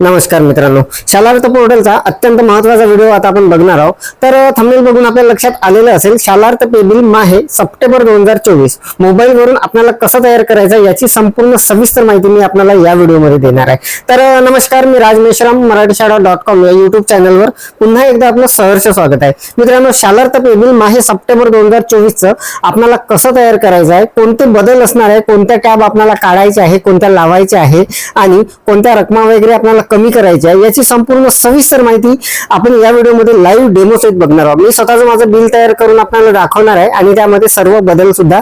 नमस्कार मित्रांनो. शालार्थ पोर्टलचा अत्यंत महत्त्वाचा व्हिडिओ आता आपण बघणार आहोत. तर थंबनेल बघून आपल्या लक्षात आलेलं असेल शालार्थ पेबिल माहे सप्टेंबर दोन हजार चोवीस. मोबाईलवरून आपल्याला कसं तयार करायचं याची संपूर्ण सविस्तर माहिती मी आपल्याला या व्हिडिओमध्ये देणार आहे. तर नमस्कार मी राज मेश्राम मराठी शाळा डॉट कॉम या युट्यूब चॅनलवर पुन्हा एकदा आपलं सहर्ष स्वागत आहे. मित्रांनो शालार्थ पेबिल माहे सप्टेंबर दोन हजार चोवीसचं आपल्याला कसं तयार करायचं आहे कोणते बदल असणार आहे कोणत्या टॅब आपल्याला काढायचे आहे कोणत्या लावायचे आहे आणि कोणत्या रकमा वगैरे आपल्याला कमी करायच्या आहे. याची संपूर्ण सविस्तर माहिती आपण या व्हिडिओमध्ये लाईव्ह डेमो सहित बघणार आहोत. मी स्वतःच माझं बिल तयार करून आपल्याला दाखवणार आहे आणि त्यामध्ये सर्व बदल सुद्धा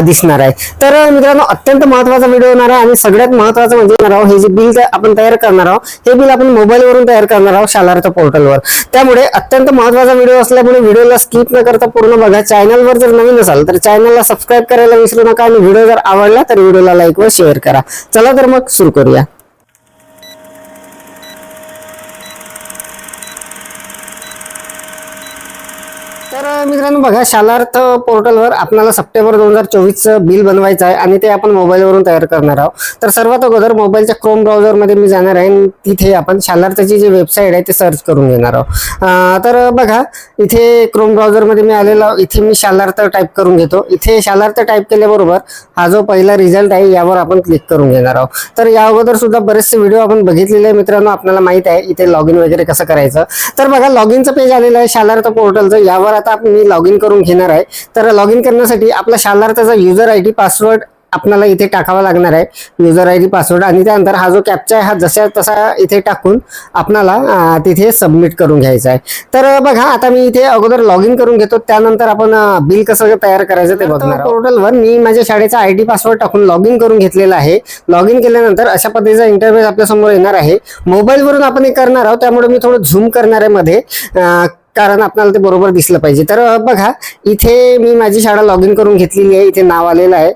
दिसणार आहे. तर मित्रांनो अत्यंत महत्त्वाचा व्हिडिओ होणार आहे आणि सगळ्यात महत्वाचं म्हणजे होणार आहोत हे जे बिल आपण तयार करणार आहोत हे बिल आपण मोबाईलवरून तयार करणार आहोत शालार्थ पोर्टलवर त्यामुळे अत्यंत महत्त्वाचा व्हिडिओ असल्यामुळे व्हिडिओला स्किप न करता पूर्ण बघा. चॅनलवर जर नवीन असाल तर चॅनलला सबस्क्राईब करायला विसरू नका आणि व्हिडिओ जर आवडला तर व्हिडिओला लाईक व शेअर करा. चला तर मग सुरू करूया. तर मित्रांनो बघा शालार्थ पोर्टलवर आपल्याला सप्टेंबर दोन हजार चोवीसचं बिल बनवायचं आहे आणि ते आपण मोबाईलवरून तयार करणार आहोत. तर सर्वात अगोदर मोबाईलच्या क्रोम ब्राउझरमध्ये मी जाणार आहे आणि तिथे आपण शालार्थची जी वेबसाईट आहे ते सर्च करून घेणार आहोत. तर बघा इथे क्रोम ब्राउझरमध्ये मी आलेलो इथे मी शालार्थ टाईप करून घेतो. इथे शालार्थ टाईप केल्याबरोबर हा जो पहिला रिझल्ट आहे यावर आपण क्लिक करून घेणार आहोत. तर या अगोदर सुद्धा बरेचसे व्हिडिओ आपण बघितलेले आहे मित्रांनो आपल्याला माहीत आहे इथे लॉग इन वगैरे कसं करायचं. तर बघा लॉग इनचं पेज आलेलं आहे शालार्थ पोर्टलचं. यावर आता आपण मी लॉग इन करून घेणार आहे. तर लॉग इन करण्यासाठी आपला शालार्थचा युजर आय डी पासवर्ड आपल्याला इथे टाकावा लागणार आहे. युजर आय डी पासवर्ड आणि त्यानंतर हा जो कॅप्चा आहे हा जसा तसा इथे टाकून आपणाला तिथे सबमिट करून घ्यायचा आहे. तर बघा आता मी इथे अगोदर लॉग इन करून घेतो. त्यानंतर आपण बिल कसं तयार करायचं ते बघणार पोर्टलवर मी माझ्या शाळेचा आय डी पासवर्ड टाकून लॉग इन करून घेतलेला आहे. लॉग इन केल्यानंतर अशा पद्धतीचा इंटरफेस आपल्यासमोर येणार आहे. मोबाईलवरून आपण हे करणार आहोत. त्यामुळे मी थोडं झूम करणार आहे मध्ये. कारण आपल्याला ते बरोबर दिसलं पाहिजे. तर बघा इथे मी माझी शाळा लॉग इन करून घेतलेली आहे इथे नाव आलेलं आहे.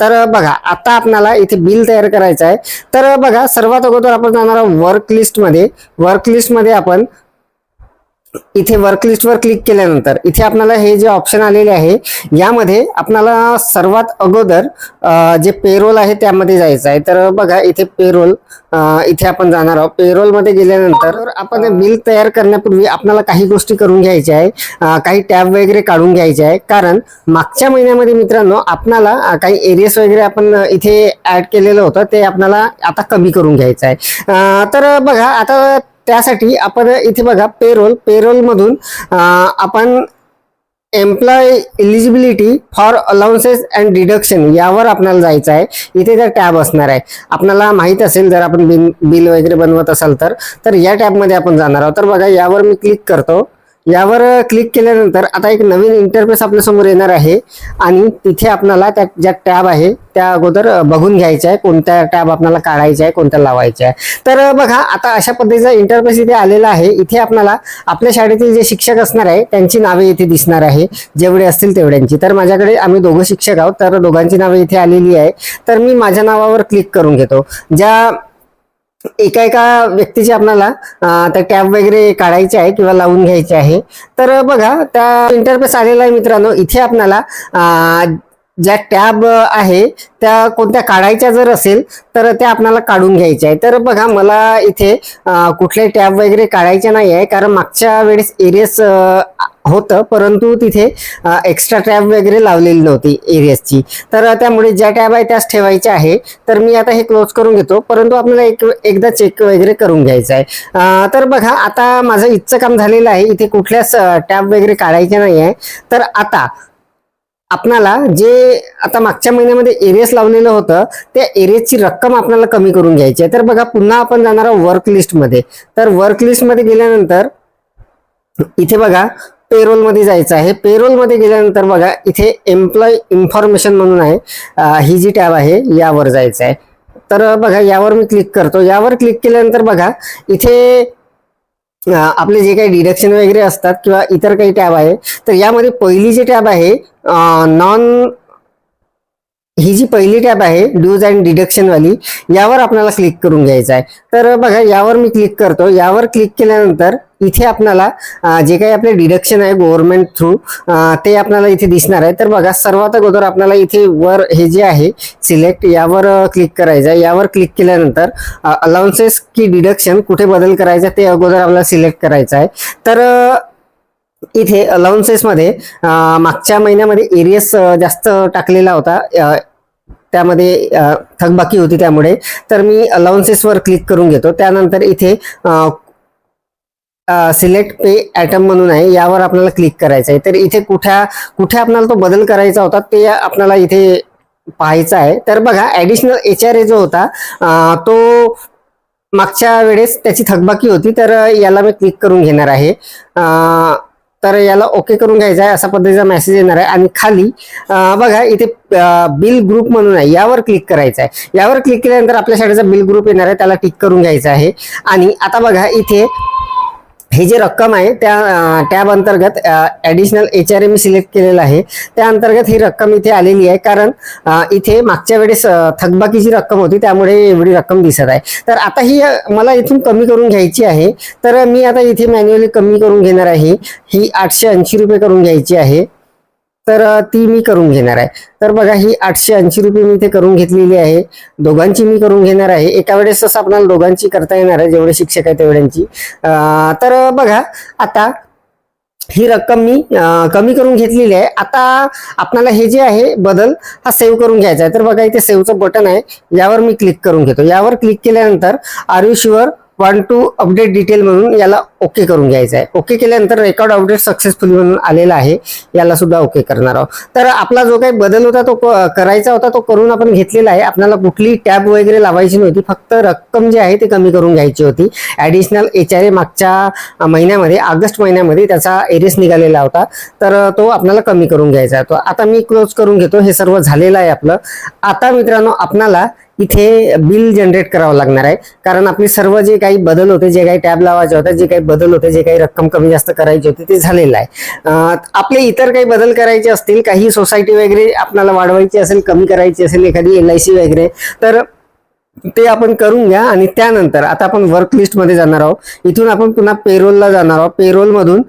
तर बघा आता आपल्याला इथे बिल तयार करायचं आहे. तर बघा सर्वात अगोदर आपण जाणार आहोत वर्क लिस्टमध्ये वर्क लिस्टमध्ये आपण इथे वर्क लिस्टवर क्लिक केल्यानंतर इथे आपल्याला हे जे ऑप्शन आलेले आहे यामध्ये आपल्याला सर्वात अगोदर जे पेरोल आहे त्यामध्ये जायचं आहे. तर बघा इथे पेरोल इथे आपण जाणार आहोत. पेरोलमध्ये गेल्यानंतर आपण बिल तयार करण्यापूर्वी आपल्याला काही गोष्टी करून घ्यायच्या आहे. काही टॅब वगैरे काढून घ्यायचे आहे. कारण मागच्या महिन्यामध्ये मित्रांनो आपल्याला अं, काही एरियस वगैरे आपण इथे ऍड केलेलं होतं ते आपल्याला आता कमी करून घ्यायचं आहे. तर बघा आता त्यासाठी आपण इथे बघा पेरोल पेरोल मधून आपण employee eligibility for allowances and deduction यावर आपल्याला जायचं आहे. इथे जर टॅब असणार आहे आपल्याला माहीत असेल जर आपण बिल बिल वगैरे बनवत असाल तर तर या टॅबमध्ये आपण जाणार आहोत. तर बघा यावर मी क्लिक करतो. यावर क्लिक केल्यानंतर आता एक नवीन इंटरफेस आपल्यासमोर येणार आहे. आणि तिथे आपल्याला त्या ज्या टॅब आहे त्या अगोदर बघून घ्यायच्या आहे. कोणत्या टॅब आपल्याला काढायच्या आहे कोणत्या लावायच्या आहे. तर बघा आता अशा पद्धतीचा इंटरफेस इथे आलेला आहे. इथे आपल्याला आपल्या शाळेतील जे शिक्षक असणार आहे त्यांची नावे इथे दिसणार आहे. जेवढे असतील तेवढ्यांची. तर माझ्याकडे आम्ही दोघं शिक्षक आहोत. तर दोघांची नावे इथे आलेली आहे. तर मी माझ्या नावावर क्लिक करून घेतो. ज्या एका एका व्यक्तीची आपल्याला त्या टॅब वगैरे काढायचे आहे किंवा लावून घ्यायचे आहे. तर बघा त्या इंटरफेस आलेला आहे मित्रांनो. इथे आपल्याला ज्या टॅब आहे त्या कोणत्या काढायच्या जर असेल तर त्या आपल्याला काढून घ्यायच्या आहे तर बघा मला इथे कुठले टॅब वगैरे काढायचे नाही आहे कारण मागच्या वेळेस एरियस होतं परंतु तिथे एक्स्ट्रा टॅब वगैरे लावलेली नव्हती एरियसची. तर त्यामुळे ज्या टॅब आहे त्याच ठेवायच्या आहे. तर मी आता हे क्लोज करून घेतो परंतु आपल्याला एक एकदा चेक वगैरे करून घ्यायचं आहे. तर बघा आता माझं इथचं काम झालेलं आहे. इथे कुठल्याच टॅब वगैरे काढायचे नाही आहे. तर आता आपणाला जे आता मागच्या महिन्यामध्ये एरियस लावलेलं होतं त्या एरियसची रक्कम आपल्याला कमी करून घ्यायची आहे. तर बघा पुन्हा आपण जाणार आहोत वर्क लिस्टमध्ये तर वर्क लिस्टमध्ये गेल्यानंतर इथे बघा पेरोलमध्ये जायचं आहे. पेरोलमध्ये गेल्यानंतर बघा इथे एम्प्लॉय इन्फॉर्मेशन म्हणून आहे. ही जी टॅब आहे यावर जायचं आहे. तर बघा यावर मी क्लिक करतो. यावर क्लिक केल्यानंतर बघा इथे आपले जे काही डिडक्शन वगैरे असतात किंवा इतर काही टॅब आहे तर यामध्ये पहिली जी टॅब आहे नॉन ही जी पहिली टॅब आहे ड्यूज अँड डिडक्शन वाली यावर आपल्याला क्लिक करून घ्यायचं आहे. तर बघा यावर मी क्लिक करतो. यावर क्लिक केल्यानंतर इथे आपल्याला जे काही आपले डिडक्शन आहे गव्हर्नमेंट थ्रू ते आपल्याला इथे दिसणार आहे. तर बघा सर्वात अगोदर आपल्याला इथे वर हे जे आहे सिलेक्ट यावर क्लिक करायचं आहे. यावर क्लिक केल्यानंतर अलाउन्सेस की डिडक्शन कुठे बदल करायचा ते अगोदर आपल्याला सिलेक्ट करायचं आहे. तर इथे अलाउन्सेसमध्ये मागच्या महिन्यामध्ये एरियस जास्त टाकलेला होता. त्यामध्ये थकबाकी होती त्यामुळे. तर मी अलाउन्सेसवर क्लिक करून घेतो. त्यानंतर इथे सिलेक्ट पे ॲटम म्हणून आहे. यावर आपल्याला क्लिक करायचं आहे. तर इथे कुठ्या कुठे आपल्याला तो बदल करायचा होता ते आपल्याला इथे पाहायचं आहे. तर बघा ॲडिशनल एच आर ए जो होता तो मागच्या वेळेस त्याची थकबाकी होती. तर याला मी क्लिक करून घेणार आहे. तर याला ओके करून घ्यायचं आहे असा पद्धतीचा मेसेज येणार आहे. आणि खाली बघा इथे बिल ग्रुप म्हणून आहे. यावर क्लिक करायचं आहे. यावर क्लिक केल्यानंतर आपल्या शाळेचा बिल ग्रुप येणार आहे. त्याला टिक करून घ्यायचं आहे. आणि आता बघा इथे हे जे रक्कम आहे त्या टॅब अंतर्गत ॲडिशनल एच आर ए मी सिलेक्ट केलेलं आहे. त्या अंतर्गत ही रक्कम इथे आलेली आहे. कारण इथे मागच्या वेळेस थकबाकीची रक्कम होती. त्यामुळे एवढी रक्कम दिसत आहे. तर आता ही मला इथून कमी करून घ्यायची आहे. तर मी आता इथे मॅन्युअली कमी करून घेणार आहे. ही आठशे ऐंशी रुपये करून घ्यायची आहे. तर ती मी करून घेणार आहे. तर बघा ही आठशे ऐंशी रुपये मी इथे करून घेतलेली आहे. दोघांची मी करून घेणार आहे. एका वेळेस आपल्याला दोघांची करता येणार आहे जेवढे शिक्षक आहे तेवढ्यांची. तर बघा आता ही रक्कम मी कमी करून घेतलेली आहे. आता आपल्याला हे जे आहे बदल हा सेव्ह करून घ्यायचा आहे. तर बघा इथे सेव्हचं बटन आहे. यावर मी क्लिक करून घेतो. यावर क्लिक केल्यानंतर are you sure want to update detail म्हणून याला ओके करून घ्यायचं आहे ओके केल्यानंतर रेकॉर्ड अपडेट सक्सेसफुली म्हणून आलेला आहे. याला सुद्धा ओके करणार आहोत. तर आपला जो काही बदल होता तो क- करायचा होता तो करून आपण घेतलेला आहे. आपल्याला कुठली टॅब वगैरे लावायची नव्हती. फक्त रक्कम जी आहे ती कमी करून घ्यायची होती. ऍडिशनल एच आर ए मागच्या महिन्यामध्ये ऑगस्ट महिन्यामध्ये त्याचा एरियस निघालेला होता. तर तो आपल्याला कमी करून घ्यायचा आहे. तो आता मी क्लोज करून घेतो. हे सर्व झालेलं आहे आपलं. आता मित्रांनो आपणाला इथे बिल जनरेट करावं लागणार आहे. कारण आपले सर्व जे काही बदल होते जे काही टॅब लावायचे होते जे काही बदल होते जे काही रक्कम कमी जास्त करायची होती ते झालेलं आहे. आपले इतर काही बदल करायचे असतील काही सोसायटी वगैरे आपल्याला वाढवायची असेल कमी करायची असेल एखादी एल आय सी वगैरे तर ते आपण करून घ्या आणि त्यानंतर आता आपण वर्क लिस्टमध्ये जाणार आहोत. इथून आपण पुन्हा पेरोलला जाणार आहोत. पेरोल मधून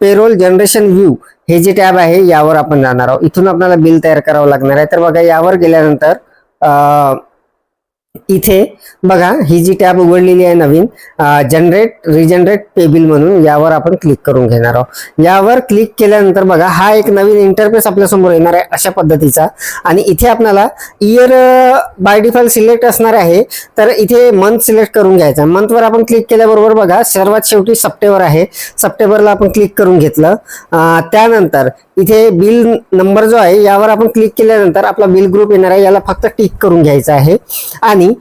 पेरोल जनरेशन व्ह्यू हे जे टॅब आहे यावर आपण जाणार आहोत. इथून आपल्याला बिल तयार करावं लागणार आहे. तर बघा यावर गेल्यानंतर इथे बघा ही जी टॅब उघडलेली आहे नवीन जनरेट रिजनरेट पेबिल म्हणून यावर आपण क्लिक करून घेणार आहोत. यावर क्लिक केल्यानंतर बघा हा एक नवीन इंटरफेस आपल्यासमोर येणार आहे अशा पद्धतीचा. आणि इथे आपल्याला इयर बाय डिफॉल्ट सिलेक्ट असणार आहे तर इथे मंथ सिलेक्ट करून घ्यायचा. मंथवर आपण क्लिक केल्याबरोबर बघा सर्वात शेवटी सप्टेंबर आहे. सप्टेंबरला आपण क्लिक करून घेतलं. त्यानंतर इथे बिल नंबर जो आहे यावर आपण क्लिक केल्यानंतर आपला बिल ग्रुप येणार आहे याला फक्त टिक करून घ्यायचा आहे. आणि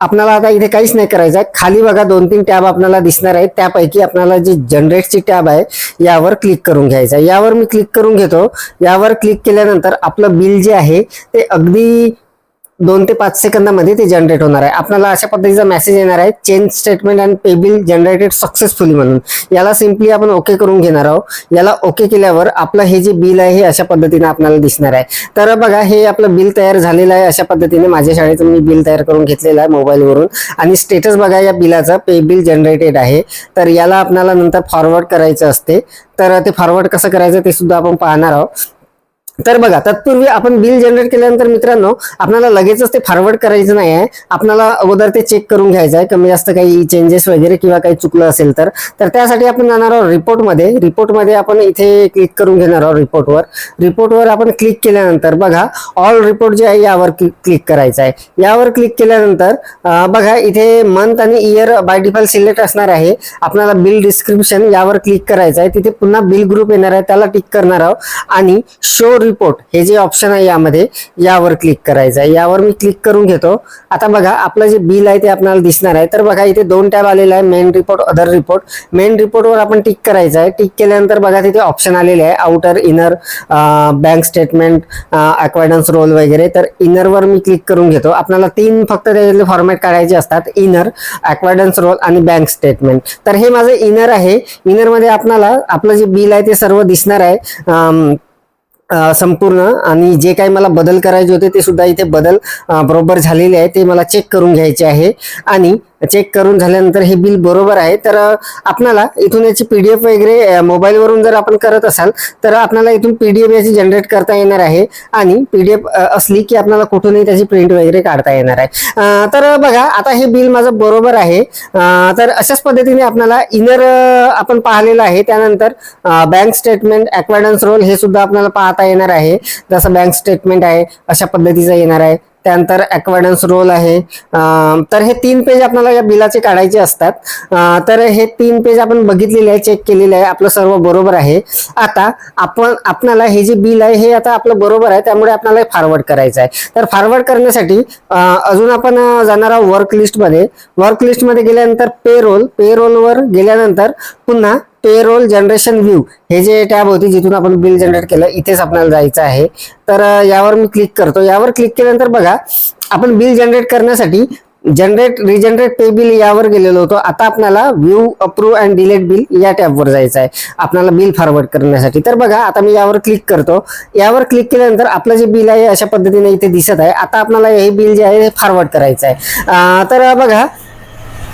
आपल्याला आता इथे काहीच नाही करायचं आहे. खाली बघा दोन तीन टॅब आपल्याला दिसणार आहेत. त्यापैकी आपल्याला जी जनरेटची टॅब आहे यावर क्लिक करून घ्यायचं आहे. यावर मी क्लिक करून घेतो. यावर क्लिक केल्यानंतर आपलं बिल जे आहे ते अगदी दोन ते पाच सेकंदामध्ये ते जनरेट होणार आहे. आपल्याला अशा पद्धतीचा मेसेज येणार आहे change statement and pay bill generated successfully म्हणून. याला सिम्पली आपण ओके करून घेणार आहोत. याला ओके केल्यावर आपलं हे जे बिल आहे हे अशा पद्धतीने आपल्याला दिसणार आहे. तर बघा हे आपलं बिल तयार झालेलं आहे अशा पद्धतीने. माझ्या शाळेचं मी बिल तयार करून घेतलेलं आहे मोबाईलवरून आणि स्टेटस बघा या बिलाचा पे बिल जनरेटेड आहे. तर याला आपल्याला नंतर फॉरवर्ड करायचं असते. तर ते फॉरवर्ड कसं करायचं ते सुद्धा आपण पाहणार आहोत. तर बघा तत्पूर्वी आपण बिल जनरेट केल्यानंतर मित्रांनो आपल्याला लगेचच ते फॉरवर्ड करायचं नाही आहे. आपल्याला अगोदर ते चेक करून घ्यायचं आहे. कमी जास्त काही चेंजेस वगैरे किंवा काही चुकलं असेल तर. तर त्यासाठी आपण जाणार आहोत रिपोर्टमध्ये रिपोर्टमध्ये आपण इथे क्लिक करून घेणार आहोत रिपोर्टवर रिपोर्टवर आपण क्लिक केल्यानंतर बघा ऑल रिपोर्ट जे आहे यावर क्लिक करायचं आहे. यावर क्लिक केल्यानंतर बघा इथे मंथ आणि इयर बाय डिफॉल्ट सिलेक्ट असणार आहे. आपल्याला बिल डिस्क्रिप्शन यावर क्लिक करायचं आहे. तिथे पुन्हा बिल ग्रुप येणार आहे. त्याला टिक करणार आहोत. आणि शो रिपोर्ट हे जे ऑप्शन आहे यामध्ये यावर क्लिक करायचं आहे. यावर मी क्लिक करून घेतो. आता बघा आपलं जे बिल आहे ते आपल्याला दिसणार आहे. तर बघा इथे दोन टॅब आलेला आहे. Main report other report main रिपोर्टवर आपण टिक करायचं आहे. टिक केल्यानंतर बघा तिथे ऑप्शन आलेले आहे. Outer inner bank statement acquittance roll वगैरे. तर इनरवर मी क्लिक करून घेतो. आपल्याला तीन फक्त त्याच्यातले फॉर्मॅट काढायचे असतात. इनर अक्वायडन्स रोल आणि बँक स्टेटमेंट तर हे माझं इनर आहे. इनरमध्ये आपल्याला आपलं जे बिल आहे ते सर्व दिसणार आहे. संपूर्ण आणि जे काही मला बदल करायचे होते ते सुद्धा इथे बदल बरोबर झालेले आहे ते मला चेक करून घ्यायचे आहे. आणि चेक करून झाल्यानंतर हे बिल बरोबर आहे. तर आपणाला इथून याची पीडीएफ वगैरे मोबाईलवरून जर आपण करत असाल तर आपल्याला इथून पीडीएफ याची जनरेट करता येणार आहे. आणि पीडीएफ असली की आपल्याला कुठूनही त्याची प्रिंट वगैरे काढता येणार आहे. तर बघा आता हे बिल माझं बरोबर आहे. तर अशाच पद्धतीने आपल्याला इनर आपण पाहिलेलं आहे. त्यानंतर बँक स्टेटमेंट अक्वाडन्स रोल हे सुद्धा आपल्याला पाहता येणार आहे. जसं बँक स्टेटमेंट आहे अशा पद्धतीचं येणार आहे. त्यानंतर ॲक्वाडन्स रोल आहे. तर हे तीन पेज आपल्याला या बिलाचे काढायचे असतात. तर हे तीन पेज आपण बघितलेले आहे चेक केलेले आहे. आपलं सर्व बरोबर आहे. आता आपण आपल्याला हे जे बिल आहे हे आता आपलं बरोबर आहे. त्यामुळे आपल्याला फॉरवर्ड करायचं आहे. तर फॉरवर्ड करण्यासाठी अजून आपण जाणार आहोत वर्क लिस्टमध्ये वर्क लिस्टमध्ये गेल्यानंतर पे रोल पे रोलवर गेल्यानंतर पुन्हा पे रोल जनरेशन व्ह्यू हे जे टॅब होती जिथून आपण बिल जनरेट केलं इथेच आपल्याला जायचं आहे. तर यावर मी क्लिक करतो. यावर क्लिक केल्यानंतर बघा आपण बिल जनरेट करण्यासाठी जनरेट रिजनरेट पे बिल यावर गेलेलो होतो. आता आपल्याला view approve and delete bill या टॅबवर जायचं आहे. आपल्याला बिल फॉरवर्ड करण्यासाठी. तर बघा आता मी यावर क्लिक करतो. यावर क्लिक केल्यानंतर आपलं जे बिल आहे अशा पद्धतीने इथे दिसत आहे. आता आपल्याला हे बिल जे आहे हे फॉरवर्ड करायचं आहे. तर बघा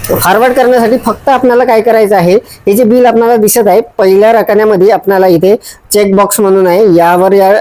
फॉरवर्ड करण्यासाठी फक्त आपल्याला काय करायचं आहे? हे जे बिल आपल्याला दिसत आहे पहिल्या रकान्यामध्ये आपल्याला इथे चेक बॉक्स म्हणून आहे यावर या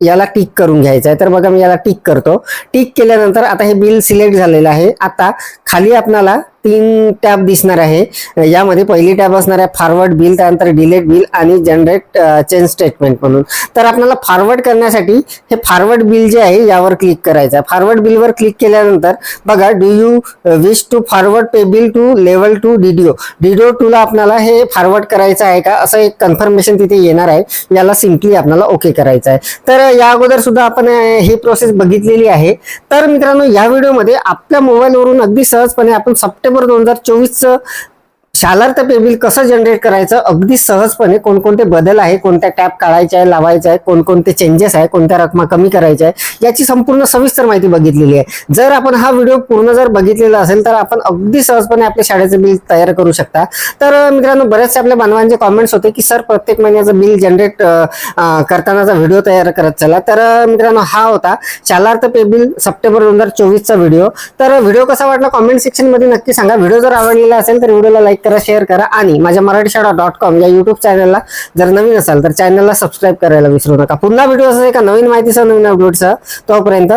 याला टिक करून घ्यायचं आहे. तर बघा मी याला टिक करतो. टिक केल्यानंतर आता हे बिल सिलेक्ट झालेलं आहे. आता खाली आपल्याला तीन टॅब दिसणार आहे. यामध्ये पहिली टॅब असणार आहे फॉरवर्ड बिल त्यानंतर डिलेट बिल आणि जनरेट चेंज स्टेटमेंट म्हणून. तर आपल्याला फॉरवर्ड करण्यासाठी हे फॉरवर्ड बिल जे आहे यावर क्लिक करायचं आहे. फॉरवर्ड बिलवर क्लिक केल्यानंतर बघा do you wish to forward pay bill to level two DDO DDO टूला आपल्याला हे फॉरवर्ड करायचं आहे का? असं एक कन्फर्मेशन तिथे येणार आहे. याला सिम्पली आपल्याला ओके करायचं आहे. तर या अगोदर सुद्धा आपण ही प्रोसेस बघितलेली आहे. तर मित्रांनो या व्हिडिओमध्ये आपल्या मोबाईलवरून अगदी सहजपणे आपण सप्टेंबर सप्टेंबर दोन हजार चोवीसचं शालार्थ पेबिल कसं जनरेट करायचं? अगदी सहजपणे कोणकोणते बदल आहे कोणत्या टॅप काढायचे आहे लावायचे आहे कोणकोणते चेंजेस आहे कोणत्या रकमा कमी करायच्या आहे याची संपूर्ण सविस्तर माहिती बघितलेली आहे. जर आपण हा व्हिडिओ पूर्ण जर बघितलेला असेल तर आपण अगदी सहजपणे आपल्या शाळेचं बिल तयार करू शकता. तर मित्रांनो बरेचसे आपल्या बांधवांचे कॉमेंट्स होते की सर प्रत्येक महिन्याचं बिल जनरेट करतानाचा व्हिडिओ तयार करत चला. तर मित्रांनो हा होता शालार्थ पे बिल सप्टेंबर दोन हजार चोवीसचा व्हिडिओ तर व्हिडिओ कसा वाटला? कॉमेंट सेक्शनमध्ये नक्की सांगा. व्हिडिओ जर आवडलेला असेल तर व्हिडिओला लाईक करा शेअर करा आणि माझ्या मराठी शाळा डॉट कॉम या युट्यूब चॅनलला जर नवीन असाल तर चॅनलला सबस्क्राईब करायला विसरू नका. पुन्हा व्हिडिओ असेल एका नवीन माहितीसह नवीन अपडेटसह तोपर्यंत